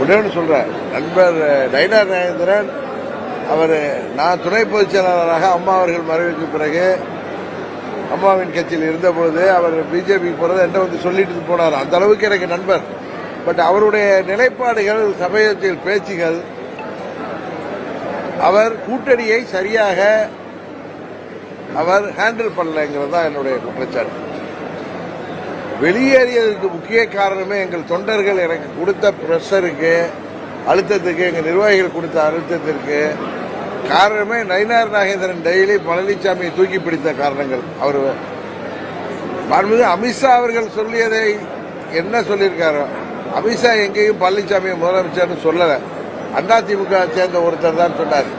ஒன்றே ஒன்று சொல்கிறேன் நண்பர் நயினார் நாகேந்திரன் அவர் நான் துணை பொதுச் செயலாளராக அம்மா அவர்கள் மறைவுக்கு பிறகு அம்மாவின் கட்சியில் இருந்தபோது அவர் பிஜேபி போறது என்ன வந்து சொல்லிட்டு போனார். அந்த அளவுக்கு எனக்கு நண்பர். பட் அவருடைய நிலைப்பாடுகள் சமயத்தில் பேச்சுகள் அவர் கூட்டணியை சரியாக அவர் ஹேண்டில் பண்ணலைங்கிறது தான் என்னுடைய குற்றச்சாட்டு. வெளியேறியதற்கு முக்கிய காரணமே எங்கள் தொண்டர்கள் எனக்கு கொடுத்த ப்ரெஷருக்கு அழுத்தத்துக்கு எங்கள் நிர்வாகிகள் கொடுத்த அழுத்தத்திற்கு காரணமே நயினார் நாகேந்திரன் டெய்லி பழனிசாமியை தூக்கி பிடித்த காரணங்கள். அவர் மாண்புமிகு அமித்ஷா அவர்கள் சொல்லியதை என்ன சொல்லியிருக்காரோ அமித்ஷா எங்கேயும் பழனிசாமியை முதலமைச்சர்னு சொல்லலை. அதிமுக சேர்ந்த ஒருத்தர் தான் சொன்னார்.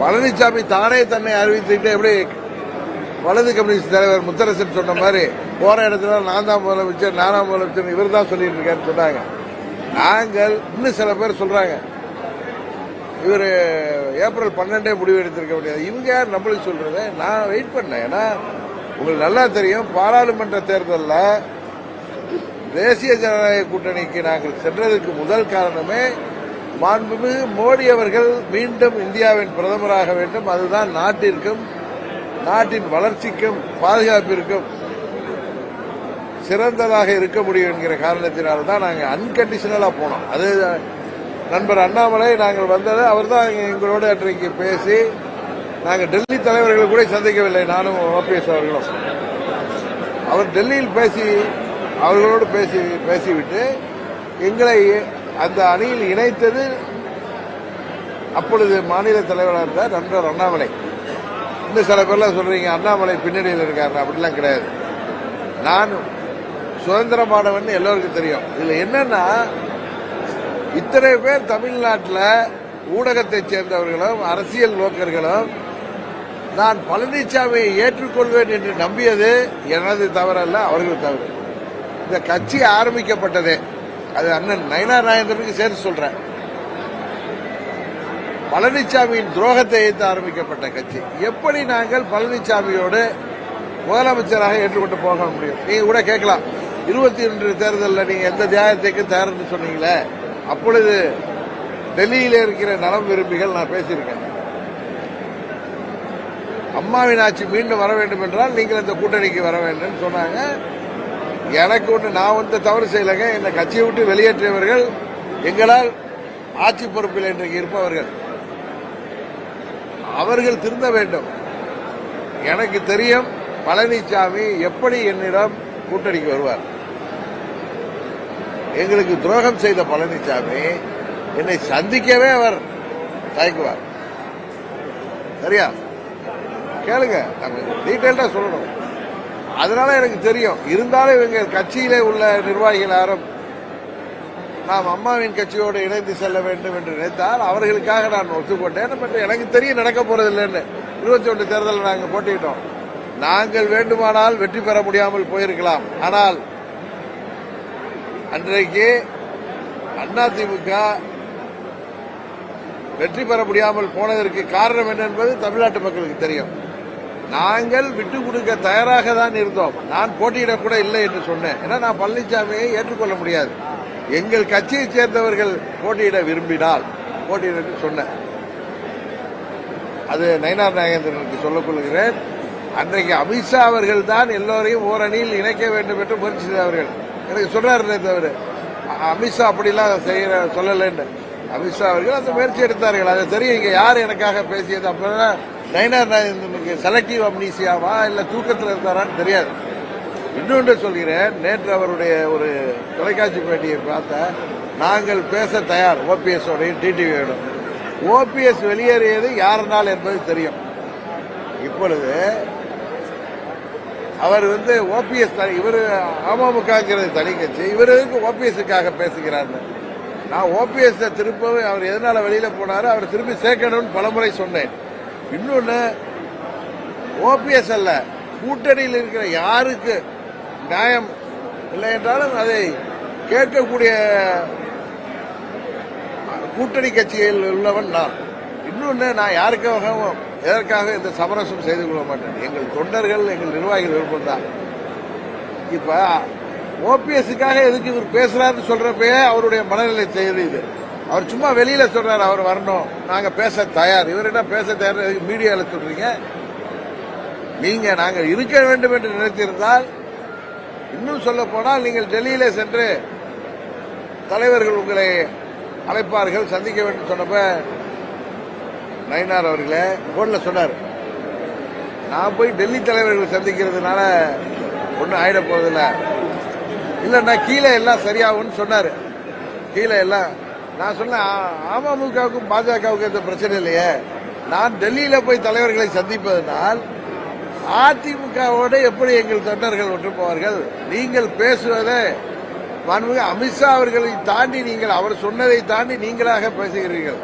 பழனிசாமி தானே தன்னை அறிவித்துக்கிட்டு எப்படி வலது கம்யூனிஸ்ட் தலைவர் முத்தரசன் சொன்ன மாதிரி போகிற இடத்துல நான் தான் முதலமைச்சர் நானாம் முதலமைச்சர் இவர் தான் சொல்லிட்டு இருக்காருன்னு சொன்னாங்க. நாங்கள் இன்னும் சில பேர் சொல்றாங்க. இவர் ஏப்ரல் பன்னெண்டே முடிவு எடுத்திருக்க முடியாது. இவங்க யார் நம்மளுக்கு சொல்றது நான் வெயிட் பண்ணேன். ஏன்னா உங்களுக்கு நல்லா தெரியும் பாராளுமன்ற தேர்தலில் தேசிய ஜனநாயக கூட்டணிக்கு நாங்கள் சென்றதற்கு முதல் காரணமே மாண்புமிகு மோடி அவர்கள் மீண்டும் இந்தியாவின் பிரதமராக வேண்டும். அதுதான் நாட்டிற்கும் நாட்டின் வளர்ச்சிக்கும் பாதுகாப்பிற்கும் சிறந்ததாக இருக்க முடியும் என்கிற காரணத்தினால தான் நாங்கள் அன்கண்டிஷனலாக போனோம். அது நண்பர் அண்ணாமலை நாங்கள் வந்தது அவர் தான் எங்களோட அன்றைக்கு பேசி நாங்கள் டெல்லி தலைவர்களை கூட சந்திக்கவில்லை நானும் ஓபிஎஸ் அவர்களும். அவர் டெல்லியில் பேசி அவர்களோடு பேசி பேசிவிட்டு எங்களை அந்த அணியில் இணைத்தது அப்பொழுது மாநில தலைவராக இருந்தார் நண்பர் அண்ணாமலை. இன்னும் சில பேர்லாம் சொல்றீங்க அண்ணாமலை பின்னணியில் இருக்காரு அப்படிலாம் கிடையாது. நான் சுதந்திர சுதந்திரமானவன் எல்லோருக்கும் தெரியும். இதுல என்னன்னா இத்தனை பேர் தமிழ்நாட்டில் ஊடகத்தை சேர்ந்தவர்களும் அரசியல் நோக்கர்களும் நான் பழனிசாமியை ஏற்றுக்கொள்வேன் என்று நம்பியது எனது தவறல்ல அவர்கள் தவறு. இந்த கட்சி ஆரம்பிக்கப்பட்டதே. அது அண்ணன் நயனா நாயந்திரனுக்கு சேர்த்து சொல்றேன். பழனிசாமியின் துரோகத்தை எதிர்த்து ஆரம்பிக்கப்பட்ட கட்சி. எப்படி நாங்கள் பழனிசாமியோடு முதலமைச்சராக ஏற்றுக்கொண்டு போக முடியும்? நீங்க கூட கேட்கலாம். இருபத்தி ரெண்டு தேர்தலில் நீங்கள் எந்த தியாகத்துக்கு தயார்னு சொன்னீங்களே அப்பொழுது டெல்லியில் இருக்கிற நலம் விரும்பிகள் நான் பேசியிருக்கேன். அம்மாவின் ஆட்சி மீண்டும் வர வேண்டும் என்றால் நீங்கள் இந்த கூட்டணிக்கு வர வேண்டும் சொன்னாங்க. எனக்கு ஒன்று நான் வந்து தவறு செய்யலைங்க. இந்த கட்சியை விட்டு வெளியேற்றியவர்கள் எங்களால் ஆட்சி பொறுப்பில் இன்றைக்கு இருப்பவர்கள். அவர்கள் திருந்த வேண்டும். எனக்கு தெரியும் பழனிசாமி எப்படி என்னிடம் கூட்டணிக்கு வருவார். எங்களுக்கு துரோகம் செய்த பழனிசாமி என்னை சந்திக்கவே அவர் தயங்குவார். சரியா? கேளுங்க நம்ம சொல்லணும். அதனால எனக்கு தெரியும் இருந்தாலும் இவங்க கட்சியிலே உள்ள நிர்வாகிகள் யாரும் நாம் அம்மாவின் கட்சியோடு இணைந்து செல்ல வேண்டும் என்று நினைத்தால் அவர்களுக்காக நான் ஒத்துக்கொண்டேன். பட் எனக்கு தெரியும் நடக்க போறது இல்லைன்னு இருபத்தி ஒன்று தேர்தலில் நாங்கள் போட்டியிட்டோம். நாங்கள் வேண்டுமானால் வெற்றி பெற முடியாமல் போயிருக்கலாம். ஆனால் அன்றைக்கு அதிமுக வெற்றி பெற முடியாமல் போனதற்கு காரணம் என்ன என்பது தமிழ்நாட்டு மக்களுக்கு தெரியும். நாங்கள் விட்டு கொடுக்க தயாராக தான் இருந்தோம். நான் போட்டியிடக்கூட இல்லை என்று சொன்னேன். ஏன்னா நான் பழனிசாமியை ஏற்றுக்கொள்ள முடியாது. எங்கள் கட்சியைச் சேர்ந்தவர்கள் போட்டியிட விரும்பினால் போட்டியிட என்று சொன்னேன். அது நயனார் நாகேந்திரனுக்கு சொல்லிக் கொள்கிறேன். அன்றைக்கு அமித்ஷா அவர்கள் தான் எல்லோரையும் ஓரணியில் இணைக்க வேண்டும் என்று முயற்சி செய்தவர்கள். எனக்கு சொன்னார் தவிர அமித்ஷா அப்படிலாம் செய்யற சொல்லலைன்னு. அமித்ஷா அவர்கள் அந்த முயற்சி எடுத்தார்கள். அது தெரியும் இங்க யார் எனக்காக பேசியது. அப்படின்னா நயினார் நாகேந்திரனுக்கு செலக்டிவ் அம்னீசியாவா இல்ல தூக்கத்தில் இருந்தாரான்னு தெரியாது. இன்னொன்று சொல்கிறேன். நேற்று அவருடைய ஒரு தொலைக்காட்சி பேட்டியை பார்த்த நாங்கள் பேச தயார். ஓபிஎஸ் உடைய ஓபிஎஸ் வெளியேறியது யாருனால் என்பது தெரியும். இப்பொழுது அவர் வந்து ஓபிஎஸ் இவர் அமமுகங்கிறது தனி கட்சி இவர் ஓபிஎஸ்க்காக பேசுகிறார் நான் ஓபிஎஸ் திருப்பவே அவர் எதனால வெளியில போனாரோ அவர் திருப்பி சேர்க்கணும்னு பலமுறை சொன்னேன். இன்னொன்னு ஓபிஎஸ் அல்ல கூட்டணியில் இருக்கிற யாருக்கு நியாயம் இல்லை என்றாலும் அதை கேட்கக்கூடிய கூட்டணி கட்சியில் உள்ளவன் நான். இன்னொன்னு நான் யாருக்காகவும் எதற்காக இந்த சமரசம் செய்து கொள்ள மாட்டேன்? எங்கள் தொண்டர்கள் எங்கள் நிர்வாகிகள் விருப்பம் தான் இப்ப ஓபிஎஸ்க்காக எதுக்கு இவர் பேசுறாருன்னு சொல்றப்பயே அவருடைய மனநிலை தெரியுது. அவர் சும்மா வெளியில சொல்றாரு அவர் வரணும். நாங்க பேச தயார். இவர் என்ன பேச தயார் மீடியால சொல்றீங்க? நீங்க நாங்கள் இருக்க வேண்டும் என்று நினைத்திருந்தால் இன்னும் சொல்ல போனால் நீங்கள் டெல்லியிலே சென்று தலைவர்கள் உங்களை அழைப்பார்கள் சந்திக்க வேண்டும் சொன்னப்ப நயினார் அவர்களே போன்ல சொன்னார். நான் போய் டெல்லி தலைவர்களை சந்திக்கிறதுனால ஒன்றும் ஆயிட போவதில்ல இல்லைன்னா கீழே எல்லாம் சரியாகும்னு சொன்னார். கீழே எல்லாம் நான் சொன்னேன் அமமுகவுக்கும் பாஜகவுக்கும் எந்த பிரச்சனை இல்லையே. நான் டெல்லியில் போய் தலைவர்களை சந்திப்பதனால் அதிமுகவோடு எப்படி எங்கள் தொண்டர்கள் ஒன்று போவார்கள் நீங்கள் பேசுவதை மாண்புமிகு அமித்ஷா அவர்களை தாண்டி நீங்கள் அவர் சொன்னதை தாண்டி நீங்களாக பேசுகிறீர்கள்.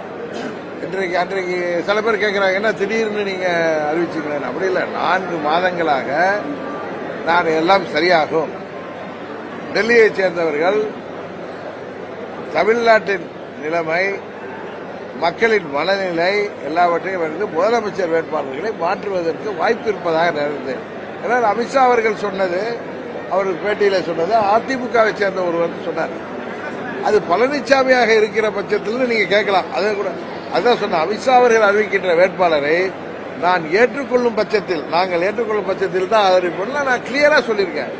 இன்றைக்கு அன்றைக்கு சில பேர் கேட்குறாங்க என்ன திடீர்னு நீங்கள் அறிவிச்சுக்கிறேன் அப்படி இல்லை. நான்கு மாதங்களாக நான் எல்லாம் சரியாகும். டெல்லியைச் சேர்ந்தவர்கள் தமிழ்நாட்டின் நிலைமை மக்களின் மனநிலை எல்லாவற்றையும் வந்து முதலமைச்சர் வேட்பாளர்களை மாற்றுவதற்கு வாய்ப்பு இருப்பதாக நினைத்தது ஏன்னால் அமித்ஷா அவர்கள் சொன்னது அவர் பேட்டியில் சொன்னது அதிமுகவை சேர்ந்த ஒருவர் சொன்னார். அது பழனிசாமியாக இருக்கிற பட்சத்தில் நீங்க கேட்கலாம். அதே கூட அதான் சொன்ன அமித்ஷா அவர்கள் அறிவிக்கின்ற வேட்பாளரை நான் ஏற்றுக்கொள்ளும் பட்சத்தில் நாங்கள் ஏற்றுக்கொள்ளும் பட்சத்தில் தான் அறிவிப்போம் நான் கிளியரா சொல்லியிருக்கேன்.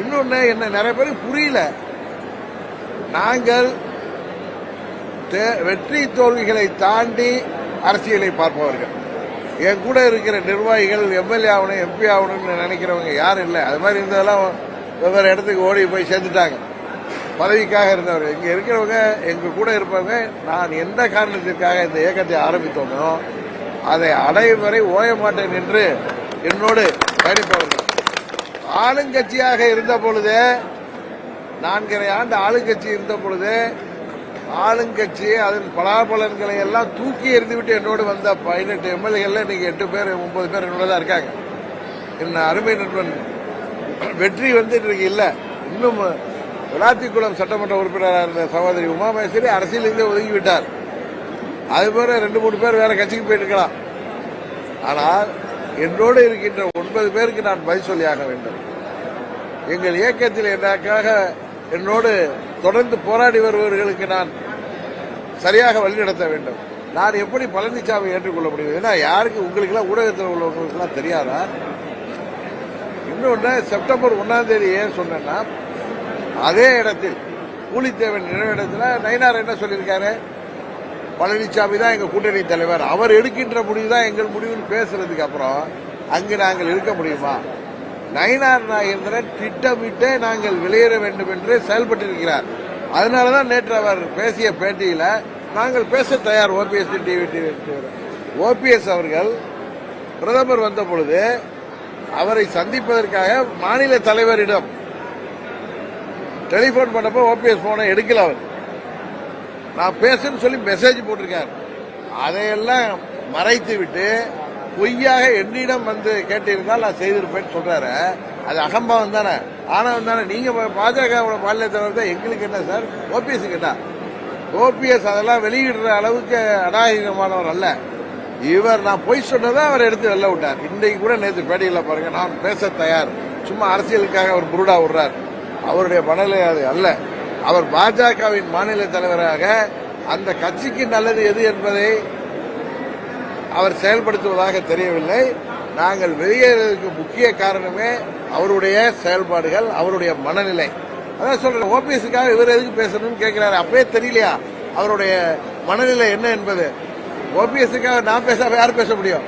இன்னொன்னு என்ன நிறைய பேருக்கு புரியல. நாங்கள் வெற்றி தோல்விகளை தாண்டி அரசியலை பார்ப்பவர்கள். என் கூட இருக்கிற நிர்வாகிகள் எம்எல்ஏ ஆகணும் எம்பி ஆகணும்னு நினைக்கிறவங்க யாரும் இல்லை. அது மாதிரி இருந்ததெல்லாம் வெவ்வேறு இடத்துக்கு ஓடி போய் சேர்ந்துட்டாங்க. பதவிக்காக இருந்தவர். இங்க இருக்கிறவங்க எங்க கூட இருப்பவங்க நான் எந்த காரணத்திற்காக இந்த இயக்கத்தை ஆரம்பித்தோமோ அதை அடையும் வரை ஓய மாட்டேன் என்று என்னோடு பயணிப்பவர்கள். ஆளுங்கட்சியாக இருந்த பொழுதே நான்கரை ஆண்டு ஆளுங்கட்சி இருந்த பொழுது ஆளுங்கட்சி அதன் பலாபலன்களை எல்லாம் தூக்கி எறிந்துவிட்டு என்னோடு வந்த பதினெட்டு எம்எல்ஏல இன்னைக்கு எட்டு பேர் ஒன்பது பேர் என்னோட தான் இருக்காங்க. என்ன அருமை நண்பன் வெற்றி வந்து இன்றைக்கு இல்லை. இன்னும் விளாத்திக்குளம் சட்டமன்ற உறுப்பினராக இருந்த சகோதரி உமா அரசியலிருந்தே ஒதுங்கிவிட்டார். ஒதுங்கி அது போல ரெண்டு மூணு பேர் வேற கட்சிக்கு போயிருக்கலாம். ஆனால் என்னோடு இருக்கின்ற ஒன்பது பேருக்கு நான் பதில் சொல்லியாக வேண்டும். எங்கள் இயக்கத்தில் எனக்காக என்னோடு தொடர்ந்து போராடி வருபவர்களுக்கு நான் சரியாக வழிநடத்த வேண்டும். நான் எப்படி பழனிசாமி ஏற்றுக்கொள்ள முடியும்? ஏன்னா யாருக்கு உங்களுக்கெல்லாம் ஊடகத்தில் உள்ளவங்களுக்கு தெரியாதா? இன்னொன்று செப்டம்பர் ஒன்னாம் தேதி ஏன் சொன்னேன்னா அதே இடத்தில் கூலித்தேவன் நினைவிடத்தில் நயினார் என்ன சொல்லியிருக்காரு? பழனிசாமி தான் எங்கள் கூட்டணி தலைவர். அவர் எடுக்கின்ற முடிவு தான் எங்கள் முடிவுன்னு பேசுறதுக்கு அப்புறம் அங்கு நாங்கள் இருக்க முடியுமா? நயினார் நாகேந்திரன் திட்டமிட்டே நாங்கள் வெளியேற வேண்டும் என்று செயல்பட்டிருக்கிறார். அதனாலதான் நேற்று அவர் பேசிய பேட்டியில் நாங்கள் பேச தயார் ஓபிஎஸ் டிவி ஓபிஎஸ் அவர்கள் பிரதமர் வந்த பொழுது அவரை சந்திப்பதற்காக மாநில தலைவரிடம் டெலிஃபோன் பண்ணப்போ ஓபிஎஸ் போனை எடுக்கல அவர். நான் பேசுன்னு சொல்லி மெசேஜ் போட்டிருக்கார். அதையெல்லாம் மறைத்து விட்டு பொய்யாக என்னிடம் வந்து கேட்டிருந்தால் நான் செய்திருப்பேன்னு சொல்றாரு. அது அகம்பாவம் தானே? ஆனவம் தானே? நீங்க பாஜக மாநில தலைவர் தான் எங்களுக்கு என்ன சார்? ஓபிஎஸ்க்கு என்ன? ஓபிஎஸ் அதெல்லாம் வெளியிடுற அளவுக்கு அநாயகமானவர் அல்ல. இவர் நான் பொய் சொன்னதை அவர் எடுத்து வெளில விட்டார். இன்னைக்கு கூட நேற்று பேட்டியில் பாருங்க நான் பேச தயார். சும்மா அரசியலுக்காக அவர் புருடா விடுறார். அவருடைய மனநிலை அது அல்ல. அவர் பாஜகவின் மாநில தலைவராக அந்த கட்சிக்கு நல்லது எது என்பதை அவர் செயல்படுத்துவதாக தெரியவில்லை. நாங்கள் வெளியேறதுக்கு முக்கிய காரணமே அவருடைய செயல்பாடுகள் அவருடைய மனநிலை. அதான் சொல்றேன் ஓபிஎஸ்க்காக இவர் எதுக்கு பேசணும்னு கேட்கிறாரு அப்பவே தெரியலையா? அவருடைய மனநிலை என்ன என்பது? ஓபிஎஸ்க்காக நான் பேசாம யார் பேச முடியும்?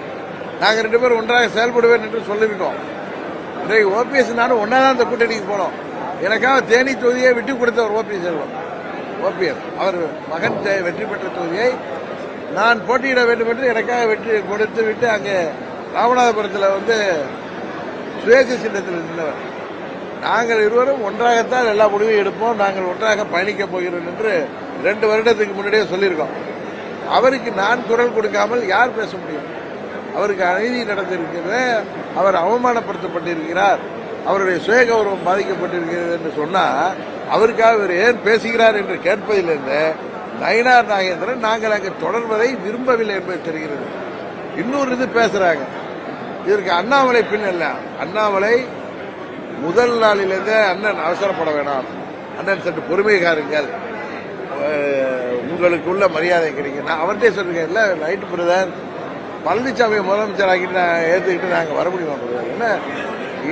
நாங்க ரெண்டு பேரும் ஒன்றாக செயல்படுவேன் என்று சொல்லியிருக்கோம் இன்றைக்கு ஓபிஎஸ் நானும் ஒன்னா தான் இந்த கூட்டணிக்கு போனோம். எனக்காக தேனி தொகுதியை விட்டு கொடுத்தவர் ஓபிஎஸ் செல்வம். ஓபிஎஸ் அவர் மகன் வெற்றி பெற்ற தொகுதியை நான் போட்டியிட வேண்டும் என்று எனக்காக வெற்றி கொடுத்து விட்டு அங்கே ராமநாதபுரத்தில் வந்து சுயேட்சை சின்னத்தில் நின்றவர். நாங்கள் இருவரும் ஒன்றாகத்தான் எல்லா முடிவையும் எடுப்போம். நாங்கள் ஒன்றாக பயணிக்க போகிறோம் என்று ரெண்டு வருடத்துக்கு முன்னாடியே சொல்லியிருக்கோம். அவருக்கு நான் குரல் கொடுக்காமல் யார் பேச முடியும்? அவருக்கு அநீதி நடந்திருக்கிறது. அவர் அவமானப்படுத்தப்பட்டிருக்கிறார். அவருடைய சுயகௌரவம் பாதிக்கப்பட்டிருக்கிறது என்று சொன்னால் அவருக்காக இவர் ஏன் பேசுகிறார் என்று கேட்பதிலிருந்து நயினார் நாகேந்திரன் நாங்கள் அங்கே தொடர்வதை விரும்பவில்லை என்பது தெரிகிறது. இன்னொரு இது பேசுறாங்க. இதற்கு அண்ணாமலை பின்னல்ல அண்ணாமலை முதல் நாளிலிருந்தே அண்ணன் அவசரப்பட வேணாம். அண்ணன் சற்று பொறுமை காருங்கள் உங்களுக்குள்ள மரியாதை கிடைக்கும். நான் அவர்கிட்டே சொல்லிருக்கேன் இல்லை நைட்டு பிரதர் பழனிசாமி முதலமைச்சர் ஆகிட்டு நான் ஏற்றுக்கிட்டு நாங்கள் வர முடியுமா பிரதர்? என்ன?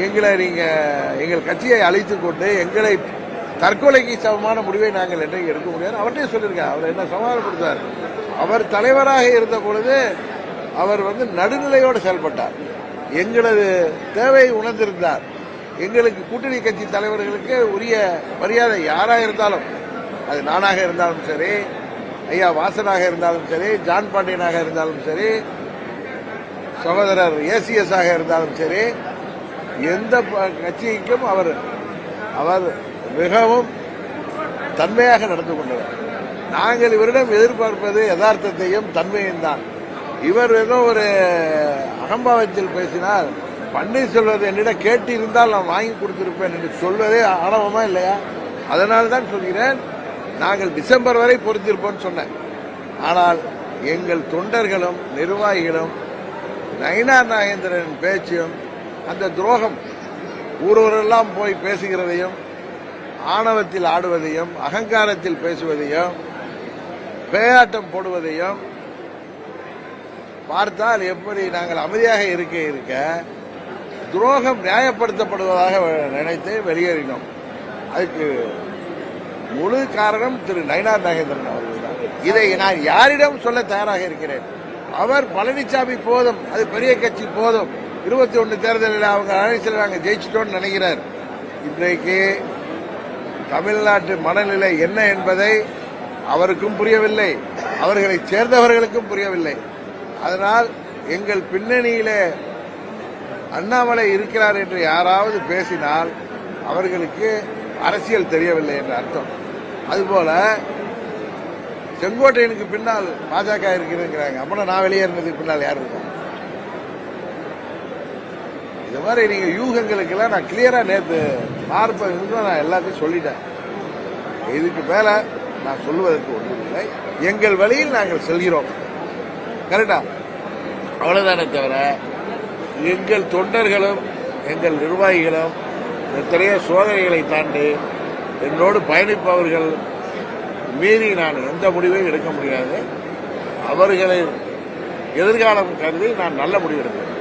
எங்களை நீங்கள் எங்கள் கட்சியை அழைத்து கொண்டு எங்களை தற்கொலைக்கு சமமான முடிவை நாங்கள் என்றைக்கு எடுக்க முடியாது. அவர்கிட்டே சொல்லியிருக்கேன் அவர் என்ன சமாதானப்படுத்தார் அவர் தலைவராக இருந்த பொழுது அவர் வந்து நடுநிலையோடு செயல்பட்டார். எங்களது தேவையை உணர்ந்திருந்தார். எங்களுக்கு கூட்டணி கட்சி தலைவர்களுக்கு உரிய மரியாதை யாராக இருந்தாலும் அது நானாக இருந்தாலும் சரி ஐயா வாசனாக இருந்தாலும் சரி ஜான் பாண்டியனாக இருந்தாலும் சரி சகோதரர் ஏசிஎஸ் ஆக இருந்தாலும் சரி எந்த ப- கட்சிக்கும் அவர் அவர் மிகவும் தன்மையாக நடந்து கொண்டவர். நாங்கள் இவரிடம் எதிர்பார்ப்பது யதார்த்தத்தையும் தன்மையும் தான். இவர் ஏதோ ஒரு அகம்பாவத்தில் பேசினால் பன்னீர் பன்னீர்செல்வத்தை என்னிடம் கேட்டிருந்தால் நான் வாங்கி கொடுத்திருப்பேன் என்று சொல்வதே ஆணவமா இல்லையா? அதனால தான் சொல்கிறேன் நாங்கள் டிசம்பர் வரை பொறுத்திருப்போம்னு சொன்னேன். ஆனால் எங்கள் தொண்டர்களும் நிர்வாகிகளும் நயினார் நாகேந்திரன் பேச்சும் அந்த துரோகம் ஒருவரெல்லாம் போய் பேசுகிறதையும் ஆணவத்தில் ஆடுவதையும் அகங்காரத்தில் பேசுவதையும் பேயாட்டம் போடுவதையும் பார்த்தால் எப்படி நாங்கள் அமைதியாக இருக்க இருக்க துரோகம் நியாயப்படுத்தப்படுவதாக நினைத்து வெளியேறினோம். அதுக்கு முழு காரணம் திரு நயினார் நாகேந்திரன் அவர்கள் தான் இதை நான் யாரிடம் சொல்ல தயாராக இருக்கிறேன்? அவர் பழனிசாமி போதும் அது பெரிய கட்சி போதும். இருபத்தி ஒன்று தேர்தலில் அவங்க அழைச்சில் நாங்கள் ஜெயிச்சிட்டோம்னு நினைக்கிறார். இன்றைக்கு தமிழ்நாட்டு மனநிலை என்ன என்பதை அவருக்கும் புரியவில்லை அவர்களை சேர்ந்தவர்களுக்கும் புரியவில்லை. அதனால் எங்கள் பின்னணியிலே அண்ணாமலை இருக்கிறார் என்று யாராவது பேசினால் அவர்களுக்கு அரசியல் தெரியவில்லை என்ற அர்த்தம். அதுபோல செங்கோட்டையனுக்கு பின்னால் பாஜக இருக்கிறதுங்கிறாங்க அப்படின்னா நான் வெளியேறினதுக்கு பின்னால் யார் இருக்கும் இந்த மாதிரி நீங்க யூகங்களுக்கெல்லாம் நான் கிளியரா நேற்று நாற்பது நிமிஷம் நான் எல்லாத்தையும் சொல்லிட்டேன். இதுக்கு மேல நான் சொல்லுவதற்கு ஒன்றுமில்லை. எங்கள் வழியில் நாங்கள் செல்கிறோம். கரெக்டா? அவ்வளவுதானே தவிர எங்கள் தொண்டர்களும் எங்கள் நிர்வாகிகளும் எத்தனையோ சோதனைகளை தாண்டி என்னோடு பயணிப்பவர்கள் மீறி நான் எந்த முடிவையும் எடுக்க முடியாது. அவர்களின் எதிர்காலம் கருதி நான் நல்ல முடிவு எடுக்கிறேன்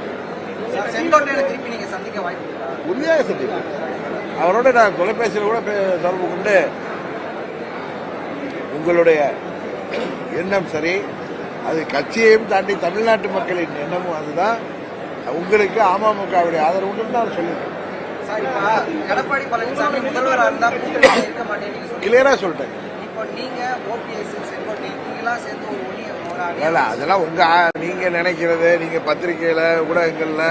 சார், செங்கோட்டையனை திருப்பி நீங்க சந்திக்க வாய்ப்பு? உறுதியாக சந்திப்பேன் அவரோட நான் தொலைபேசியில் கூட தொடர்பு கொண்டு உங்களுடைய எண்ணம் சரி அது கட்சியையும் தாண்டி தமிழ்நாட்டு மக்களின் எண்ணமும் அதுதான் உங்களுக்கு அமமுகவுடைய ஆதரவு உண்டுன்னு நான் சொல்லிட்டேன். கிளியரா சொல்லிட்டேன் அதெல்லாம் உங்க நீங்க நினைக்கிறது நீங்க பத்திரிகையில ஊடகங்கள்ல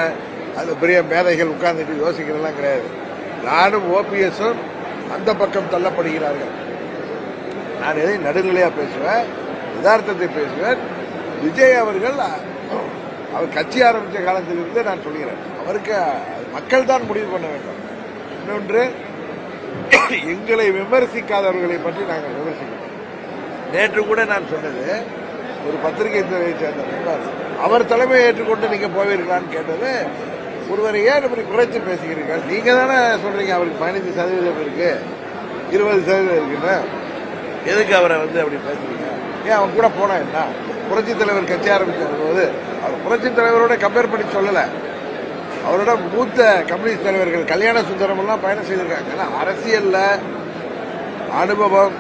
அது பெரிய மேதைகள் உட்கார்ந்துட்டு யோசிக்கிறதெல்லாம் கிடையாது. நானும் ஓபிஎஸும் அந்த பக்கம் தள்ளப்படுகிறார்கள். நான் எதை நடுநிலையாக பேசுவேன் யதார்த்தத்தை பேசுவேன். விஜய் அவர்கள் அவர் கட்சி ஆரம்பித்த காலத்திலிருந்து நான் சொல்கிறேன். அவருக்கு மக்கள் தான் முடிவு பண்ண வேண்டும். இன்னொன்று எங்களை விமர்சிக்காதவர்களை பற்றி நாங்கள் விமர்சிக்கிறோம். நேற்று கூட நான் சொன்னது ஒரு பத்திரிகை துறையை சேர்ந்த நண்பர் அவர் தலைமையை ஏற்றுக்கொண்டு நீங்கள் போவீர்களான்னு கேட்டது ஒருவரை ஏன் இப்படி குறைச்சி பேசுகிறீர்கள்? நீங்க தானே சொல்றீங்க அவருக்கு பதினஞ்சு சதவீதம் இருக்கு. இருபது சதவீதம் இருக்குன்னு எதுக்கு அவரை வந்து அப்படி பேசுறீங்க? ஏன் அவன் கூட போனா என்ன? புரட்சி தலைவர் கட்சி ஆரம்பிச்ச போது அவர் புரட்சி தலைவரோட கம்பேர் பண்ணி சொல்லல. அவரோட மூத்த கம்யூனிஸ்ட் தலைவர்கள் கல்யாண சுந்தரம் எல்லாம் பயணம் செய்திருக்காங்க. ஏன்னா அரசியல்ல அனுபவம்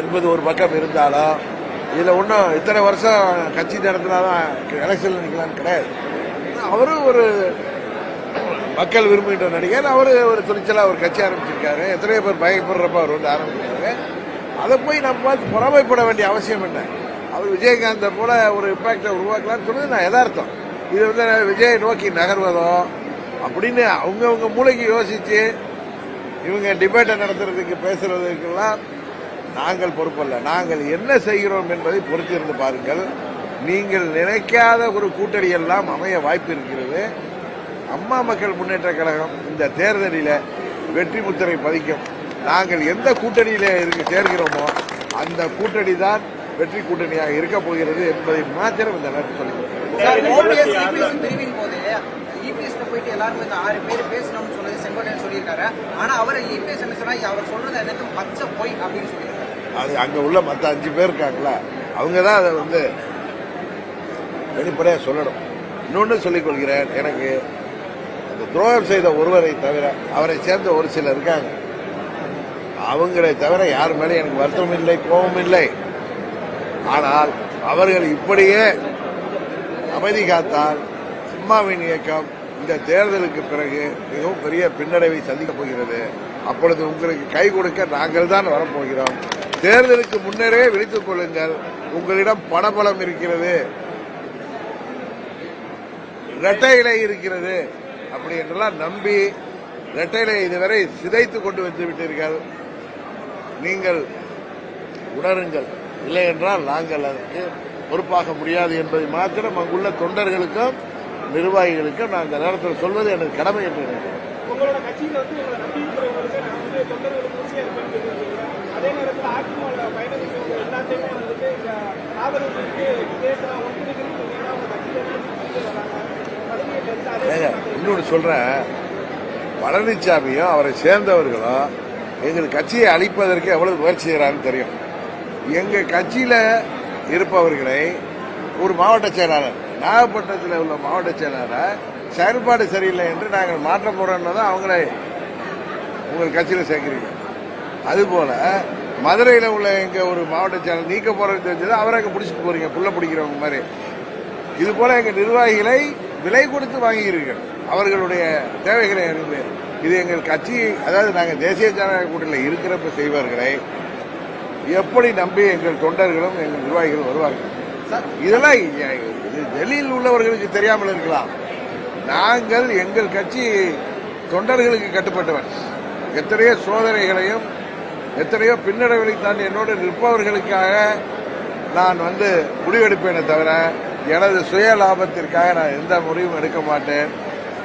என்பது ஒரு பக்கம் இருந்தாலும் இதுல ஒன்றும் இத்தனை வருஷம் கட்சி நடத்தினாதான் எலெக்ஷன்ல நிற்கலாம்னு கிடையாது. அவரும் ஒரு மக்கள் விரும்புகின்ற நடிகர். அவரு ஒரு துணிச்சலாக ஒரு கட்சி ஆரம்பிச்சிருக்காரு. எத்தனையோ பேர் பயப்படுறப்ப அவர் வந்து ஆரம்பிக்கிறாரு. அதை போய் நம்ம பார்த்து பொறாமைப்பட வேண்டிய அவசியம் என்ன? அவர் விஜயகாந்தை போல ஒரு இம்பாக்டை உருவாக்கலாம்னு சொன்னது நான் எதார்த்தம் இது வந்து விஜய் நோக்கி நகர்வதோ அப்படின்னு அவங்கவுங்க மூளைக்கு யோசிச்சு இவங்க டிபேட்டை நடத்துறதுக்கு பேசுறதுக்கெல்லாம் நாங்கள் பொறுப்பல்ல. நாங்கள் என்ன செய்கிறோம் என்பதை பொறுத்திருந்து பாருங்கள். நீங்கள் நினைக்காத ஒரு கூட்டணி எல்லாம் அமைய வாய்ப்பு இருக்கிறது. அம்மா மக்கள் முன்னேற்ற கழகம் இந்த தேர்தலில் வெற்றி முத்திரை பதிக்கும். நாங்கள் எந்த கூட்டணியில இருக்கு சேர்கிறோமோ அந்த கூட்டணி தான் வெற்றி கூட்டணியாக இருக்க போகிறது என்பதை மாத்திரம் இந்த நேரத்தில் சொல்லிக்கிறேன் இபிஎஸ்ல போயிட்டு எல்லாரும் இந்த ஆறு பேர் பேசணும்னு சொல்லி செங்கோட்டையன் சொல்லியிருக்காரு. ஆனா அவர் இபிஎஸ் என்ன சொன்னா அவர் சொல்றது எனக்கு பச்சை பொய் அப்படின்னு சொல்லியிருக்காரு. அது அங்க உள்ள மற்ற அஞ்சு பேர் இருக்காங்களா? அவங்க தான் அதை வந்து வெளிப்படையாக சொல்லணும். இன்னொன்று சொல்லிக் கொள்கிறேன். எனக்கு அந்த துரோகம் செய்த ஒருவரை தவிர அவரை சேர்ந்த ஒரு சிலர் இருக்காங்க. அவங்களை தவிர யார் மேலே எனக்கு வருத்தம் இல்லை கோபம் இல்லை. ஆனால் அவர்கள் இப்படியே அமைதி காத்தால் அம்மாவின் இயக்கம் இந்த தேர்தலுக்கு பிறகு மிகவும் பெரிய பின்னடைவை சந்திக்கப் போகிறது. அப்பொழுது உங்களுக்கு கை கொடுக்க நாங்கள் தான் வரப்போகிறோம். தேர்தலுக்கு முன்னரே விழித்துக் கொள்ளுங்கள். உங்களிடம் பணபலம் இருக்கிறது. இரட்டை இலை இருக்கிறது அப்படி என்றெல்லாம் நம்பி இரட்டை இலை இதுவரை சிதைத்து கொண்டு வந்து விட்டீர்கள். நீங்கள் உணருங்கள். இல்லை என்றால் நாங்கள் அதற்கு பொறுப்பாக முடியாது என்பதை மாத்திரம் அங்குள்ள தொண்டர்களுக்கும் நிர்வாகிகளுக்கும் நான் நேரத்தில் சொல்வது எனக்கு கடமை என்று நினைக்கிறேன். அதே நேரத்தில் அதிமுக எல்லாத்தையுமே வந்துட்டு இந்த ஆதரவு கொடுத்து பேசலாம் ஒன்றிணைக்கணும்னு சொன்னீங்கன்னா உங்க கட்சியில இருந்து சொல்லிட்டு வராங்க பதவியை பெற்று அதே ஏங்க இன்னொன்று சொல்றேன். பழனிசாமியும் அவரை சேர்ந்தவர்களும் எங்கள் கட்சியை அழிப்பதற்கு எவ்வளவு முயற்சி செய்கிறான்னு தெரியும். எங்கள் கட்சியில் இருப்பவர்களை ஒரு மாவட்ட செயலாளர் நாகப்பட்டினத்தில் உள்ள மாவட்ட செயலாளரை செயல்பாடு சரியில்லை என்று நாங்கள் மாற்ற போறோம்னு தான் அவங்களே உங்கள் கட்சியில் சேர்க்கிறீங்க. அதுபோல மதுரையில் உள்ள எங்க ஒரு மாவட்ட செயலாளர் நீக்க போறது தெரிஞ்சது அவரை அங்கே பிடிச்சிட்டு போறீங்க புள்ள பிடிக்கிறவங்க மாதிரி. இது போல எங்கள் நிர்வாகிகளை விலை கொடுத்து வாங்குகிறீர்கள் அவர்களுடைய தேவைகளை அறிந்து இது எங்கள் கட்சி அதாவது நாங்கள் தேசிய ஜனநாயக கூட்டணியில் இருக்கிறப்ப செய்வார்களை எப்படி நம்பி எங்கள் தொண்டர்களும் எங்கள் நிர்வாகிகளும் வருவார்கள்? இதெல்லாம் இது டெல்லியில் உள்ளவர்களுக்கு தெரியாமல் இருக்கலாம். நாங்கள் எங்கள் கட்சி தொண்டர்களுக்கு கட்டுப்பட்டவன். எத்தனையோ சோதனைகளையும் எத்தனையோ பின்னடைவுகளை தாண்டி என்னோடு நிற்பவர்களுக்காக நான் வந்து முடிவெடுப்பேனே தவிர எனது சுய லாபத்திற்காக நான் எந்த முடிவும் எடுக்க மாட்டேன்.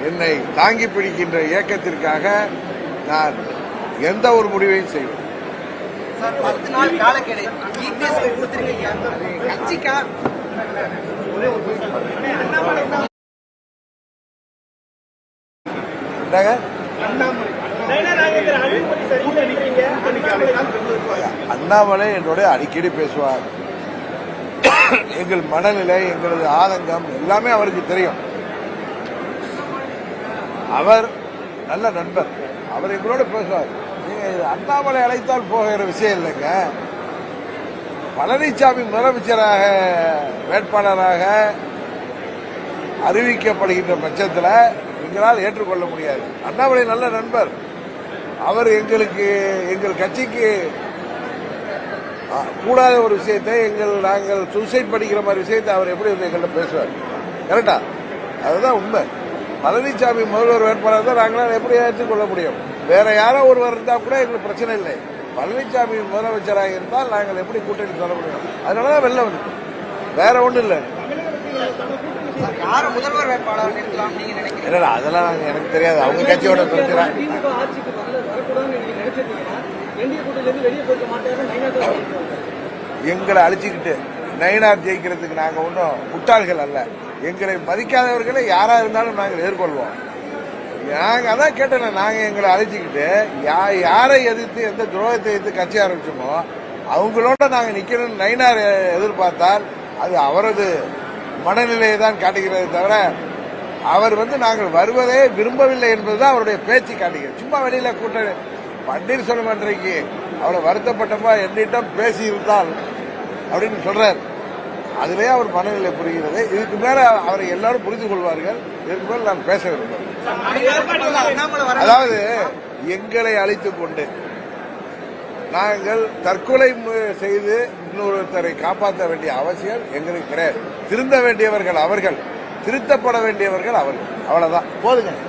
என்னை தாங்கி பிடிக்கின்ற இயக்கத்திற்காக நான் எந்த ஒரு முடிவையும் செய்வேன். அண்ணாமலை அண்ணாமலை என்னோட அடிக்கடி பேசுவார். எங்கள் மனநிலை எங்களது ஆதங்கம் எல்லாமே அவருக்கு தெரியும். அவர் நல்ல நண்பர். அவர் எங்களோட பேசுவார். நீங்க அண்ணாமலை அழைத்தால் போகிற விஷயம் இல்லைங்க. பழனிசாமி முதலமைச்சராக வேட்பாளராக அறிவிக்கப்படுகின்ற பட்சத்தில் எங்களால் ஏற்றுக்கொள்ள முடியாது. அண்ணாமலை நல்ல நண்பர். அவர் எங்களுக்கு எங்கள் கட்சிக்கு கூடாத ஒரு விஷயத்தை எங்கள் நாங்கள் சூசைட் படிக்கிற மாதிரி விஷயத்தை அவர் எப்படி வந்து எங்கள்கிட்ட பேசுவார். கரெக்டா அதுதான் உண்மை. பழனிசாமி முதல்வர் வேட்பாளர் தான் நாங்களால் எப்படி ஏற்றுக்கொள்ள முடியும்? வேற யாரோ ஒருவர் இருந்தால் கூட எங்களுக்கு பிரச்சனை இல்லை. பழனிசாமி முதலமைச்சராக இருந்தால் நாங்கள் எப்படி கூட்டணி சொல்ல முடியும்? அதனால தான் வெளில வந்து வேற ஒன்றும் இல்லை. இல்லை அதெல்லாம் நாங்கள் எனக்கு தெரியாது. அவங்க கட்சியோட சொல்லியிருக்காங்க. எங்களை அழிச்சுக்கிட்டு நயினார் ஜெயிக்கிறதுக்கு நாங்கள் ஒன்றும் முட்டாள்கள் அல்ல. எங்களை மதிக்காதவர்களை யாரா இருந்தாலும் நாங்கள் எதிர்கொள்வோம். நாங்கள் அதான் கேட்டேன் நாங்கள் எங்களை அழைச்சிக்கிட்டு யா யாரை எதிர்த்து எந்த துரோகத்தை எதிர்த்து கட்சி ஆரம்பிச்சோமோ அவங்களோட நாங்கள் நிற்கணும்னு நயினார் எதிர்பார்த்தால் அது அவரது மனநிலையை தான் காட்டுகிறதே தவிர அவர் வந்து நாங்கள் வருவதே விரும்பவில்லை என்பதுதான் அவருடைய பேச்சு காட்டுகிறது. சும்மா வெளியில கூட்ட பன்னீர்செல்வம் அன்றைக்கு அவளை வருத்தப்பட்டப்பா என்னிடம் பேசியிருந்தால் அப்படின்னு சொல்றாரு. அதுவே அவர் மனநிலை புரிகிறது. இதுக்கு மேல அவரை எல்லாரும் புரிந்து கொள்வார்கள். இதுக்கு மேல நான் பேச விரும்புகிறேன். அதாவது எங்களை அழைத்துக் கொண்டு நாங்கள் தற்கொலை மு- செய்து இன்னொருத்தரை காப்பாற்ற வேண்டிய அவசியம் எங்களுக்கு கிடையாது. திருந்த வேண்டியவர்கள் அவர்கள். திருத்தப்பட வேண்டியவர்கள் அவர்கள். அவ்வளவுதான். போதுங்க.